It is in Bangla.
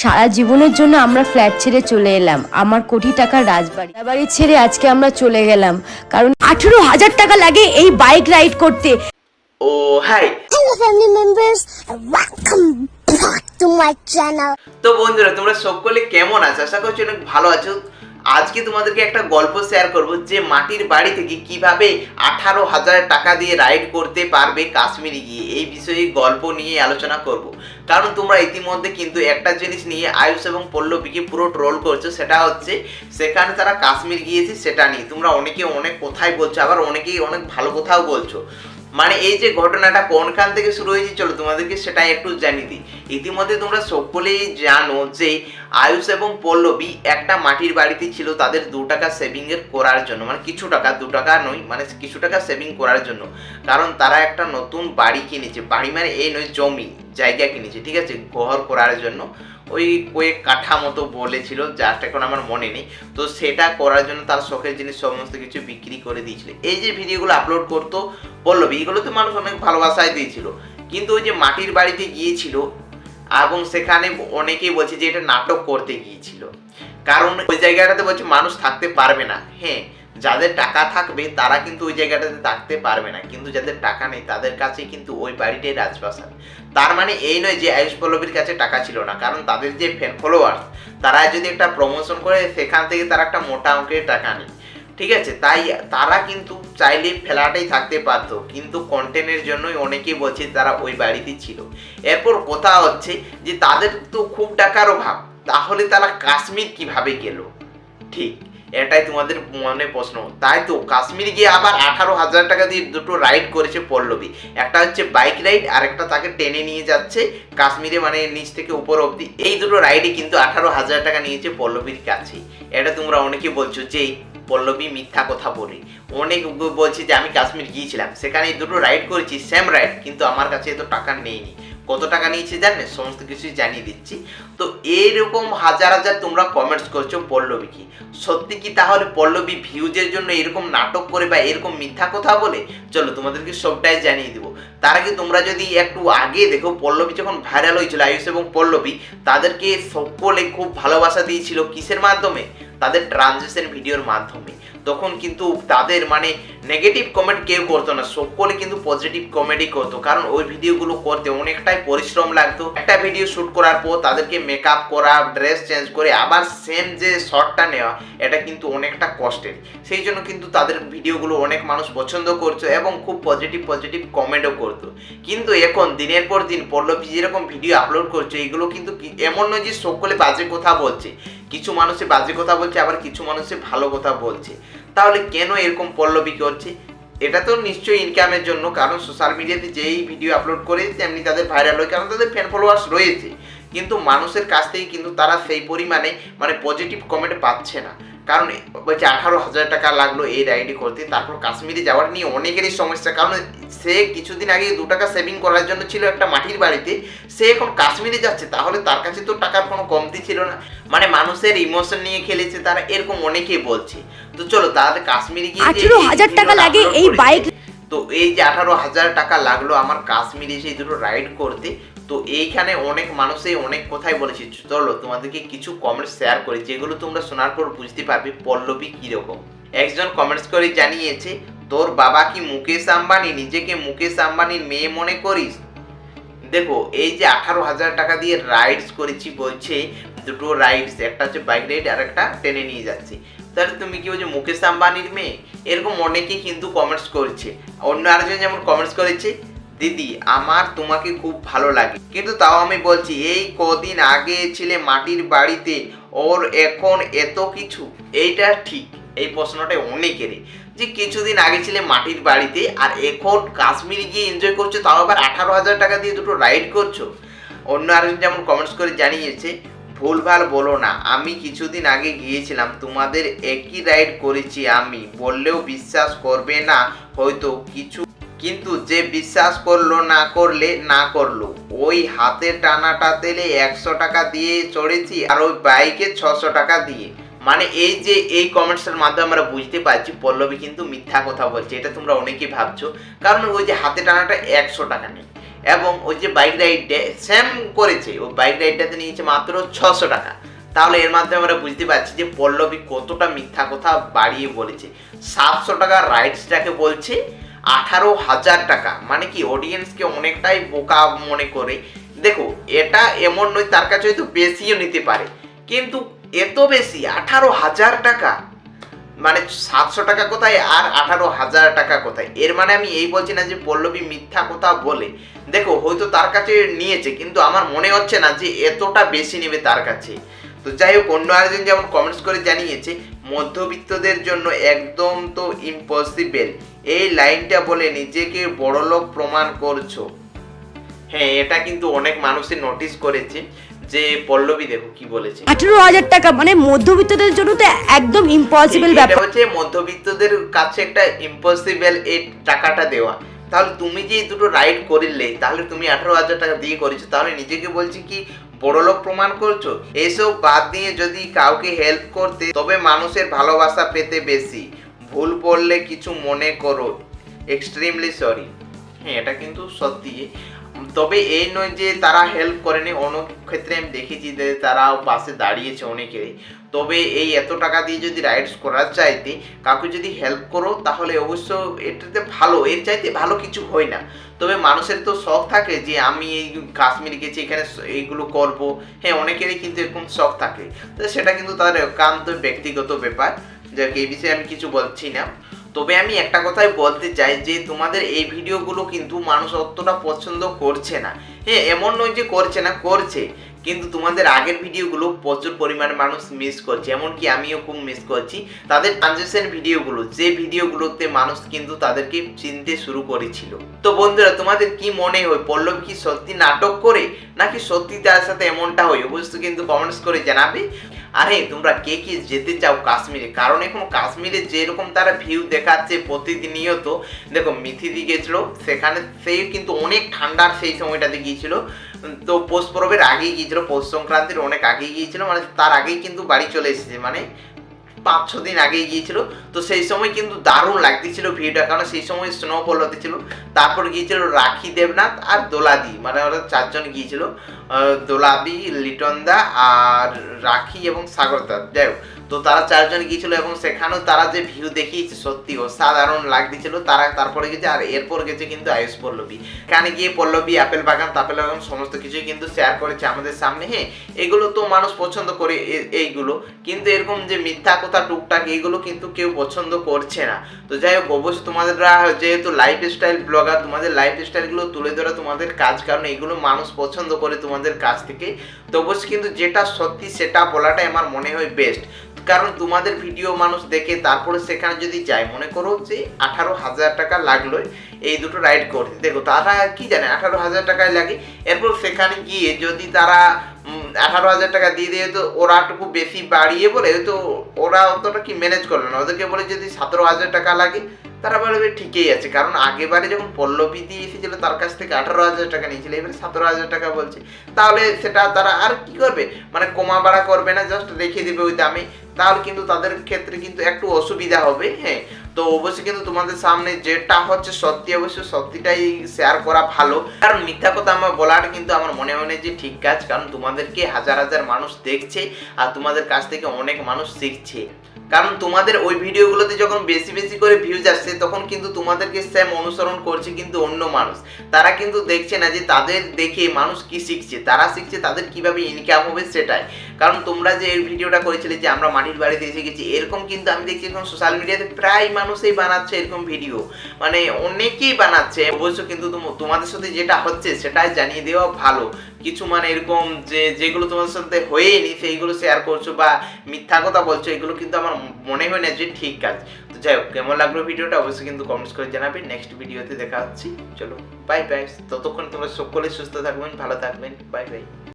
সারা জীবনের জন্য আমরা ফ্ল্যাট ছেড়ে চলে এলাম আমার কোটি টাকার রাজবাড়ি। বাড়ি ছেড়ে আজকে আমরা চলে গেলাম কারণ আঠেরো হাজার টাকা লাগে এই বাইক রাইড করতে। ও hi hello family members welcome back to my channel তো বন্ধুরা তোমরা সকলে কেমন আছো? আশা করছি অনেক ভালো আছো। আজকে তোমাদেরকে একটা গল্প শেয়ার করব যে মাটির বাড়ি থেকে কীভাবে আঠারো হাজার টাকা দিয়ে রাইড করতে পারবে কাশ্মীরে গিয়ে। এই বিষয়ে গল্প নিয়ে আলোচনা করব। কারণ তোমরা ইতিমধ্যে কিন্তু একটা জিনিস নিয়ে আয়ুষ এবং পল্লবীকে পুরো ট্রোল করছ, সেটা হচ্ছে সেখানে তারা কাশ্মীর গিয়েছে, সেটা নিয়ে। তোমরা অনেকে অনেক কথাই বলছো, আবার অনেকেই অনেক ভালো কথাও বলছো। মানে এই যে ঘটনাটা কোনখান থেকে শুরু হয়েছে, চলো তোমাদেরকে সেটা একটু জানিয়ে দিই। ইতিমধ্যে তোমরা সকলেই জানো যে আয়ুষ এবং পল্লবী একটা মাটির বাড়িতে ছিল, তাদের দু টাকা সেভিং এর করার জন্য। মানে কিছু টাকা, দু টাকা নয় মানে কিছু টাকা সেভিং করার জন্য। কারণ তারা একটা নতুন বাড়ি কিনেছে। বাড়ি মানে এই নয়, জমি, জায়গা কিনেছে, ঠিক আছে? ঘর করার জন্য। ওই কয়েক কাঠা মতো বলেছিল যারটা এখন আমার মনে নেই। তো সেটা করার জন্য তার শখের জিনিস সমস্ত কিছু বিক্রি করে দিয়েছিল। এই যে ভিডিওগুলো আপলোড করতো পল্লবী এগুলোতে মানুষ অনেক ভালোবাসায় দিয়েছিল। কিন্তু ওই যে মাটির বাড়িতে গিয়েছিল, এবং সেখানে অনেকেই বলছে যে এটা নাটক করতে গিয়েছিল। কারণ ওই জায়গাটাতে বলছে মানুষ থাকতে পারবে না। হ্যাঁ যাদের টাকা থাকবে, তারা কিন্তু ওই জায়গাটাতে থাকতে পারবে না। কিন্তু যাদের টাকা নেই, তাদের কাছে কিন্তু ওই বাড়িটাই রাজপ্রাসাদ। তার মানে এই নয় যে আয়ুষ পল্লবীর কাছে টাকা ছিল না, কারণ তাদের যে ফ্যান ফলোয়ার্স তারা যদি একটা প্রমোশন করে, সেখান থেকে তারা একটা মোটা অঙ্কের টাকা নেয়। ঠিক আছে? তাই তারা কিন্তু চাইলে ফ্ল্যাটেই থাকতে পারতো কিন্তু কন্টেন্টের জন্যই অনেকেই বলছে তারা ওই বাড়িতে ছিল। এরপর কথা হচ্ছে যে তাদের তো খুব টাকার অভাব তাহলে তারা কাশ্মীর কীভাবে গেল? ঠিক। এটাই তোমাদের মনে প্রশ্ন। তাই তো, কাশ্মীর গিয়ে আবার আঠারো হাজার টাকা দিয়ে দুটো রাইড করেছে পল্লবী। একটা হচ্ছে বাইক রাইড আর একটা তাকে টেনে নিয়ে যাচ্ছে কাশ্মীরে মানে নিচ থেকে উপর অবধি। এই দুটো রাইডে কিন্তু আঠারো হাজার টাকা নিয়েছে পল্লবীর কাছে এটা তোমরা অনেকে বলছো যে, পল্লবী মিথ্যা কথা বলে। অনেক বলছে যে, আমি কাশ্মীর গিয়েছিলাম। সেখানে দুটো রাইড করেছি সেম রাইড কিন্তু আমার কাছে এত টাকা নেইনি। কত টাকা নিয়েছে জানেন সমস্ত কিছুই জানিয়ে দিচ্ছি। তো এইরকম হাজার হাজার তোমরা কমেন্টস করছ পল্লবী কি? সত্যি কি তাহলে পল্লবী ভিউজের জন্য এরকম নাটক করে বা এরকম মিথ্যা কথা বলে? চলো তোমাদেরকে সবটাই জানিয়ে দেবো। তার আগে তোমরা যদি একটু আগে দেখো, পল্লবী যখন ভাইরাল হয়েছিল, আয়ুষ এবং পল্লবী, তাদেরকে সকলে খুব ভালোবাসা দিয়েছিল কিসের মাধ্যমে? তাদের ট্রানজেকশন ভিডিওর মাধ্যমে। তখন কিন্তু তাদের মানে নেগেটিভ কমেন্ট কেউ করতো না, সকলে কিন্তু পজিটিভ কমেডি করতো। কারণ ওই ভিডিওগুলো করতে অনেকটাই পরিশ্রম লাগতো। একটা ভিডিও শ্যুট করার পর তাদেরকে মেকআপ করা ড্রেস চেঞ্জ করে আবার সেম যে শটটা নেওয়া, এটা কিন্তু অনেকটা কষ্টের। সেই জন্য কিন্তু তাদের ভিডিওগুলো অনেক মানুষ পছন্দ করতো এবং খুব পজিটিভ পজিটিভ কমেন্টও করতো। কিন্তু এখন দিনের পর দিন পল্লবী যেরকম ভিডিও আপলোড করছে, এগুলো কিন্তু এমন নয় যে সকলে বাজে কথা বলছে। কিছু মানুষে বাজে কথা বলছে, আবার কিছু মানুষে ভালো কথা বলছে। তাহলে কেন এরকম পল্লবিকে হচ্ছে এটা তো নিশ্চয়ই ইনকামের জন্য, কারণ সোশ্যাল মিডিয়াতে যেই ভিডিও আপলোড করে, তেমনি তাদের ভাইরাল হয়, কারণ তাদের ফ্যান ফলোয়ার্স রয়েছে। কিন্তু মানুষের কাছ থেকে কিন্তু তারা সেই পরিমাণে মানে পজিটিভ কমেন্ট পাচ্ছে না। কারণ বলছে আঠারো হাজার টাকা লাগল এই রাইডে করতে তারপর কাশ্মীরে যাওয়ার নিয়ে অনেকেরই সমস্যা। কারণ সে কিছুদিন আগে দু টাকা সেভিং করার জন্য ছিল একটা মাটির বাড়িতে সে এখন কাশ্মীরে যাচ্ছে তাহলে তার কাছে তো টাকার কোনো কমতি ছিল না। মানে মানুষের ইমোশন নিয়ে খেলেছে তারা এরকম অনেকেই বলছে। তো চলো তাহলে কাশ্মীরে গিয়ে আঠেরো হাজার টাকা লাগে এই বাইক তো এই যে আঠারো হাজার টাকা লাগল আমার কাশ্মীরে সেই দুটো রাইড করতে তো এইখানে অনেক মানুষই অনেক কথাই বলেছে। চলো তোমাদেরকে কিছু কমেন্টস শেয়ার করি, যেগুলো তোমরা শোনার পর বুঝতে পারবে পল্লবী কীরকম। একজন কমেন্টস করে জানিয়েছে, তোর বাবা কি মুকেশ আম্বানি? নিজেকে মুকেশ আম্বানির মেয়ে মনে করিস? দেখো, এই যে আঠারো হাজার টাকা দিয়ে রাইডস করেছি বলছে, দুটো রাইডস একটা হচ্ছে বাইক রাইড আর একটা টেনে নিয়ে যাচ্ছি। তাহলে তুমি কি বলছো মুকেশ আম্বানির মেয়ে? এরকম অনেকেই কিন্তু কমেন্টস করছে। অন্য আরেকজন যেমন কমেন্টস করেছে দিদি, আমার তোমাকে খুব ভালো লাগে। কিন্তু তাও আমি বলছি, এই কদিন আগে ছিলে মাটির বাড়িতে, ওর এখন এত কিছু। এইটা ঠিক, এই প্রশ্নটা অনেকেরই। যে কিছুদিন আগে ছিলে মাটির বাড়িতে, আর এখন কাশ্মীর গিয়ে এনজয় করছ, তাও আবার আঠারো হাজার টাকা দিয়ে দুটো রাইড করছ। অন্য আরেকজন যেমন কমেন্টস করে জানিয়েছে ভুলভাল বলো না, আমি কিছুদিন আগে গিয়েছিলাম, তোমাদের একই রাইড করেছি আমি, বললেও বিশ্বাস করবে না, হয়তো কিছু কিন্তু যে বিশ্বাস করল না করলে না করল। ওই হাতে টানাটা তেলে একশো টাকা দিয়ে চড়েছি আর ওই বাইকে ছশো টাকা দিয়ে। মানে এই যে এই কমেন্টসের মাধ্যমে আমরা বুঝতে পারছি পল্লবী কিন্তু মিথ্যা কথা বলছে, এটা তোমরা অনেকেই ভাবছ। কারণ ওই যে হাতে টানাটা একশো টাকা নেই এবং ওই যে বাইক রাইডটা সেম করেছে, ওই বাইক রাইডটাতে নিয়েছে মাত্র ছশো টাকা। তাহলে এর মাধ্যমে আমরা বুঝতে পারছি যে পল্লবী কতটা মিথ্যা কথা বাড়িয়ে বলেছে। সাতশো টাকা রাইডসটাকে বলছে আঠারো হাজার টাকা। মানে কি অডিয়েন্সকে অনেকটাই বোকা মনে করে। দেখো, এটা এমন নয়, তার কাছে হয়তো বেশিও নিতে পারে। কিন্তু এত বেশি, আঠারো হাজার টাকা? মানে সাতশো টাকা কোথায় আর আঠারো হাজার টাকা কোথায়? এর মানে আমি এই বলছি না যে পল্লবী মিথ্যা কথা বলে। দেখো, হয়তো তার কাছে নিয়েছে, কিন্তু আমার মনে হচ্ছে না যে এতটা বেশি নেবে তার কাছে। তো যাই হোক, অন্য আরেকজন যেমন কমেন্টস করে জানিয়েছে মধ্যবিত্তদের জন্য একদম তো ইম্পসিবল এই লাইনটা বলে নিজেকে বড়লোক প্রমাণ করছ। হ্যাঁ এটা কিন্তু অনেক মানুষই নোটিস করেছে যে পল্লবী দেখো কি বলেছে। আঠেরো হাজার টাকা মানে মধ্যবিত্তদের জন্য তো একদম ইম্পসিবল ব্যাপার। হচ্ছে মধ্যবিত্তদের কাছে একটা ইম্পসিবল এই টাকাটা দেওয়া। তাহলে তুমি যে এই দুটো রাইড করিলে, তাহলে তুমি আঠারো হাজার টাকা দিয়ে করেছ। তাহলে নিজেকে বলছি কি বড়লোক প্রমাণ করছ? এসব বাদ দিয়ে যদি কাউকে হেল্প করতে, তবে মানুষের ভালোবাসা পেতে বেশি। ভুল পড়লে কিছু মনে করো। এক্সট্রিমলি সরি হ্যাঁ এটা কিন্তু সত্যি। তবে এই নয় যে তারা হেল্প করেনি অনেক ক্ষেত্রে আমি দেখেছি যে তারা পাশে দাঁড়িয়েছে অনেকেরই তবে এই এত টাকা দিয়ে যদি রাইডস করার চাইতে কাউকে যদি হেল্প করো, তাহলে অবশ্য এটাতে ভালো, এর চাইতে ভালো কিছু হয় না। তবে মানুষের তো শখ থাকে যে আমি এই কাশ্মীর গেছি, এখানে এইগুলো করব। হ্যাঁ অনেকেরই কিন্তু এরকম শখ থাকে। তো সেটা কিন্তু তাদের একান্ত ব্যক্তিগত ব্যাপার। যাক, এই বিষয়ে আমি কিছু বলছি না। তবে আমি একটা কথাই বলতে চাই যে তোমাদের এই ভিডিওগুলো কিন্তু মানুষ অতটা পছন্দ করছে না। হ্যাঁ এমন নয় যে করছে না, করছে। কিন্তু তোমাদের আগের ভিডিওগুলো প্রচুর পরিমাণে মানুষ মিস করছে। এমনকি আমিও খুব মিস করছি। তাদের ট্রানজেকশন ভিডিওগুলো, যে ভিডিওগুলোতে মানুষ কিন্তু তাদেরকে চিনতে শুরু করেছিল। তো বন্ধুরা, তোমাদের কি মনে হয়? পল্লব কি সত্যি নাটক করে? নাকি সত্যি তার সাথে এমনটা হয়? অবশ্যই কিন্তু কমেন্টস করে জানাবে। আরে, তোমরা কে কি যেতে চাও কাশ্মীরে? কারণ এখন কাশ্মীরে যেরকম তারা ভিউ দেখাচ্ছে প্রতিদিনিয়ত দেখো মিথিদি গেছিল, সেখানে সেই কিন্তু অনেক ঠান্ডার সেই সময়টাতে গিয়েছিল। তো পৌষ পরবের আগেই গিয়েছিল, পৌষ সংক্রান্তির অনেক আগেই গিয়েছিল মানে তার আগেই কিন্তু বাড়ি চলে এসেছে মানে পাঁচ, ছ দিন আগে গিয়েছিল। তো সেই সময় কিন্তু দারুণ লাগতেছিল ভিউটা, কারণ সেই সময় স্নোফল হতেছিল তারপর গিয়েছিল রাখি দেবনাথ আর দোলাদি। মানে ওরা চারজন গিয়েছিল। দোলাবি লিটন লিটনদা আর রাখি এবং সাগরদা যাই হোক তো তারা চারজন গিয়েছিল এবং সেখানেও তারা যে ভিউ দেখিয়েছে, সত্যি অসাধারণ লাগতেছিল। তারা তারপরে গেছে আর এরপর গেছে কিন্তু আয়ুষ পল্লবী। এখানে গিয়ে পল্লবী, আপেল বাগান, তাপেল বাগান সমস্ত কিছুই কিন্তু শেয়ার করেছে আমাদের সামনে। হ্যাঁ এগুলো তো মানুষ পছন্দ করে এইগুলো। কিন্তু এরকম যে মিথ্যা কথা, টুকটাক এইগুলো কিন্তু কেউ পছন্দ করছে না। তো যাই হোক, অবশ্যই তোমাদেররা যেহেতু লাইফ স্টাইল ব্লগার তোমাদের লাইফ স্টাইলগুলো তুলে ধরা তোমাদের কাজ, কারণ এগুলো মানুষ পছন্দ করে তোমাদের কাছ থেকে। তো অবশ্যই কিন্তু যেটা সত্যি সেটা বলাটাই আমার মনে হয় বেস্ট কারণ তোমাদের ভিডিও মানুষ দেখে তারপরে সেখানে যদি যায়, মনে করো যে আঠারো হাজার টাকা লাগল এই দুটো রাইড করতে দেখো, তারা কি জানে, আঠারো হাজার টাকায় লাগে। এরপর সেখানে গিয়ে যদি তারা আঠারো হাজার টাকা দিয়ে দিয়ে, তো ওরা টুকু বেশি বাড়িয়ে বলে, তো ওরা অতটা কি ম্যানেজ করল না। ওদেরকে বলে যদি সতেরো হাজার টাকা লাগে তারা বলবে ঠিকই আছে। কারণ আগেবারে যখন পল্লবী দিয়ে এসেছিল, তার কাছ থেকে আঠারো হাজার টাকা নিয়েছিল, এবারে সতেরো হাজার টাকা বলছে। তাহলে সেটা তারা আর কি করবে? মানে কমা বাড়া করবে না জাস্ট রেখে দিবে ওই দামে। তাহলে কিন্তু তাদের ক্ষেত্রে কিন্তু একটু অসুবিধা হবে হ্যাঁ। তো অবশ্যই কিন্তু তোমাদের সামনে যেটা হচ্ছে সত্যি, অবশ্যই সত্যিটাই শেয়ার করা ভালো। কারণ মিথ্যা কথা আমার বলাটা কিন্তু আমার মনে মনে যে ঠিক কাজ, কারণ তোমাদেরকে হাজার হাজার মানুষ দেখছে, আর তোমাদের কাছ থেকে অনেক মানুষ শিখছে। কারণ তোমাদের ওই ভিডিওগুলোতে যখন বেশি বেশি করে ভিউজ আসছে, তখন কিন্তু তোমাদেরকে স্যাম অনুসরণ করছে কিন্তু অন্য মানুষ। তারা কিন্তু দেখছে না যে তাদের দেখে মানুষ কি শিখছে, তারা শিখছে তাদের কীভাবে ইনকাম হবে সেটাই। কারণ তোমরা যে এই ভিডিওটা করেছিলে যে আমরা মাটির বাড়িতে এসে গেছি, এরকম কিন্তু আমি দেখছি এখন সোশ্যাল মিডিয়াতে প্রায় মানুষই বানাচ্ছে এরকম ভিডিও মানে অনেকেই বানাচ্ছে। অবশ্য কিন্তু তোম- তোমাদের সাথে যেটা হচ্ছে সেটাই জানিয়ে দেওয়া ভালো। কিছু মানে এরকম যে, যেগুলো তোমাদের সাথে হয়েনি, সেইগুলো শেয়ার করছ বা মিথ্যা কথা বলছো, এগুলো কিন্তু আমার মনে হয় না যে ঠিক কাজ তো যাই হোক, কেমন লাগল ভিডিওটা অবশ্যই কিন্তু কমেন্টস করে জানাবেন নেক্সট ভিডিওতে দেখা হচ্ছে। চলো বাই বাই ততক্ষণ তোমরা সকলে সুস্থ থাকবেন, ভালো থাকবেন। Bye bye